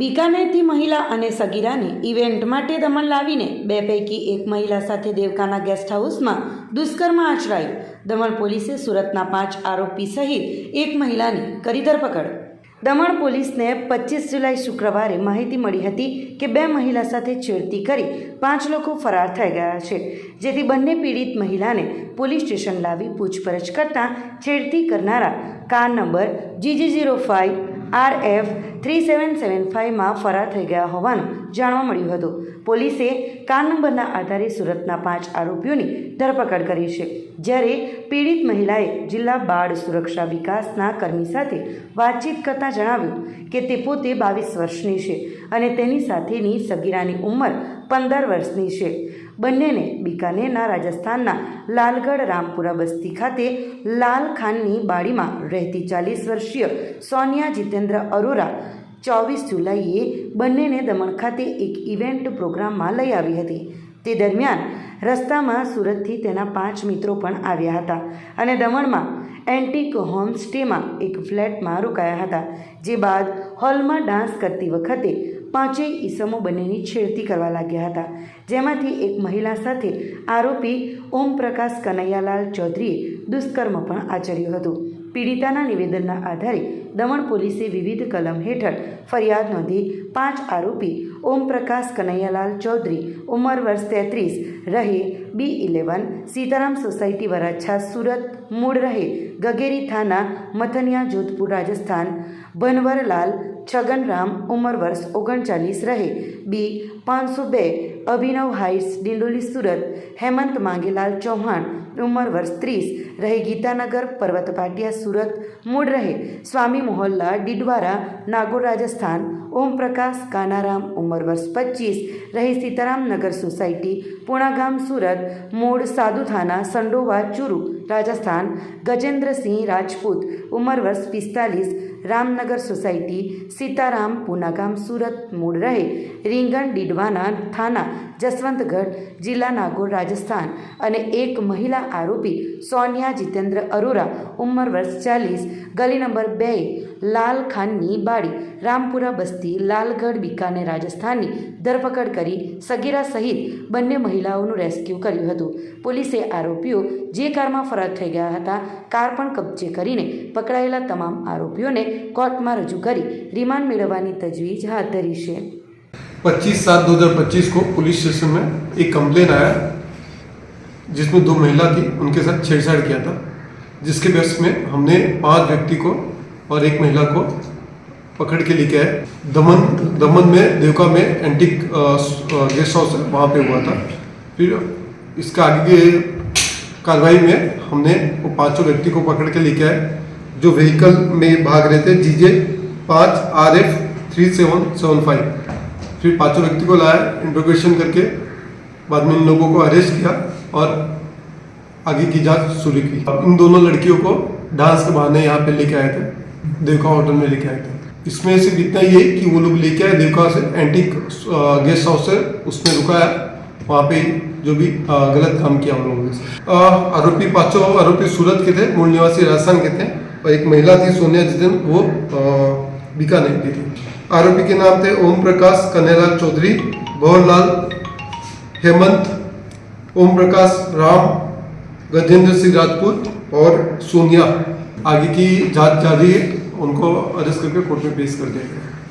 બિકાનેરથી મહિલા અને સગીરાને ઇવેન્ટ માટે દમણ લાવીને બે પૈકી એક મહિલા સાથે દેવકાના ગેસ્ટ હાઉસમાં દુષ્કર્મ આચરાયું. દમણ પોલીસે સુરતના પાંચ આરોપી સહિત એક મહિલાની કરી ધરપકડ દમણ પોલીસને પચીસ જુલાઈ શુક્રવારે માહિતી મળી હતી કે બે મહિલા સાથે છેડતી કરી પાંચ લોકો ફરાર થઈ ગયા છે. જેથી બંને પીડિત મહિલાને પોલીસ સ્ટેશન લાવી પૂછપરછ કરતાં છેડતી કરનારા car number GG zero five R F three seven seven ફાઇવમાં ફરાર થઈ ગયા હોવાનું જાણવા મળ્યું હતું. પોલીસે કાર નંબરના આધારે સુરતના પાંચ આરોપીઓની ધરપકડ કરી છે. જ્યારે પીડિત મહિલાએ જિલ્લા બાળ સુરક્ષા વિકાસના કર્મી સાથે વાતચીત કરતાં જણાવ્યું કે તે પોતે બાવીસ વર્ષની છે અને તેની સાથેની સગીરાની ઉંમર પંદર વર્ષની છે. બંનેને બિકાનેરના રાજસ્થાનના લાલગઢ રામપુરા બસ્તી ખાતે લાલ ખાનની બાળીમાં રહેતી ચાલીસ વર્ષીય સોનિયા જીતેન્દ્ર અરોરા ચોવીસ જુલાઈએ બંનેને દમણ ખાતે એક ઇવેન્ટ પ્રોગ્રામમાં લઈ આવી હતી. તે દરમિયાન રસ્તામાં સુરતથી તેના પાંચ મિત્રો પણ આવ્યા હતા અને દમણમાં એન્ટિક હોમસ્ટેમાં એક ફ્લેટમાં રોકાયા હતા, જે બાદ હોલમાં ડાન્સ કરતી વખતે પાંચેય ઈસમો બંનેની છેડતી કરવા લાગ્યા હતા. જેમાંથી એક મહિલા સાથે આરોપી ઓમ પ્રકાશ કનૈયાલાલ ચૌધરીએ દુષ્કર્મ પણ આચર્યું હતું. પીડિતાના નિવેદનના આધારે દમણ પોલીસે વિવિધ કલમ હેઠળ ફરિયાદ નોંધી પાંચ આરોપી ઓમ પ્રકાશ કનૈયાલાલ ચૌધરી ઉંમર વર્ષ તેત્રીસ રહે B eleven Sitaram society Varachha Surat મૂળ રહે ગગેરી થાના મથનિયા જોધપુર રાજસ્થાન ભનવરલાલ છગનરામ ઉંમર વર્ષ ઓગણચાલીસ રહે બી પાંચસો બે અભિનવ હાઇટ્સ ડિંડોલી સુરત હેમંત માંગેલાલ ચૌહાણ ઉંમર વર્ષ ત્રીસ રહે ગીતાનગર પર્વત પાટિયા સુરત મૂળ રહે સ્વામી મોહલ્લા ડીડવારા નાગોર રાજસ્થાન ઓમ પ્રકાશ કાનારામ, ઉંમર વર્ષ પચીસ. રહે સીતારામ નગર સોસાયટી પુણાગામ સુરત, મૂળ સાધુ થાના સંડોવા, ચુરુ, રાજસ્થાન. ગજેન્દ્રસિંહ રાજપૂત, ઉંમર વર્ષ પિસ્તાલીસ. રામનગર સોસાયટી, સીતારામ પૂનાગામ સુરત, મૂળ રહે. રીંગણ ડીડવાના થાના, જસવંતગઢ, જિલ્લા નાગોર, રાજસ્થાન. અને એક મહિલા આરોપી, સોનિયા જીતેન્દ્ર અરોરા, ઉંમર વર્ષ ચાલીસ. ગલી નંબર બે, લાલ ખાનની બાડી, રામપુરા બસ્તી. લાલગઢ બિકાને રાજસ્થાનની ધરપકડ કરી સગીરા સહિત બંને મહિલાઓનું રેસ્ક્યુ કર્યું હતું પોલીસે આરોપીઓ જે કારમાં ફરાર થઈ ગયા હતા કાર પણ કબજે કરીને પકડાયેલા તમામ આરોપીઓને કોર્ટમાં રજૂ કરી રિમાન્ડ મેળવવાની તજવીજ હાથ ધરી છે 25 सात 2025 को पुलिस स्टेशन में एक कंप्लेन आया जिसमें दो महिला थी उनके साथ छेड़छाड़ किया था जिसके बेस में हमने पांच व्यक्ति को और एक महिला को पकड़ के लेके आए। दमन दमन में, देवका में एंटिक गेस्ट हाउस वहाँ पे हुआ था। फिर इसका आगे के कार्रवाई में हमने वो पाँचों व्यक्ति को पकड़ के लेके आए, जो व्हीकल में भाग रहे थे जीजे पाँच R F three seven seven five फिर पाँचों व्यक्ति को लाया इंट्रोगेशन करके, बाद में इन लोगों को अरेस्ट किया और आगे की जाँच शुरू की। इन दोनों लड़कियों को डांस के बहाने यहाँ पे लेके आए थे, देवका होटल में लेके आए थे। इसमें इतना ही है कि वो लोग लेके आए देवका से एंटिक गेस्ट हाउस से उसमें रुकाया। वहाँ पे जो भी गलत काम किया उन लोगों ने। आरोपी पाँचों, आरोपी सूरत के थे, मूल निवासी राजस्थान के थे, और एक महिला थी, सोनिया जितेन वो बीकानेर की थी। आरोपी के नाम थे ओम प्रकाश कन्हैयालाल चौधरी भवरलाल हेमंत, ओम प्रकाश राम, गजेंद्र सिंह राजपूत और सोनिया। आगे की जाँच जारी है। उनको अरेस्ट करके कोर्ट में पेश कर दिया गया।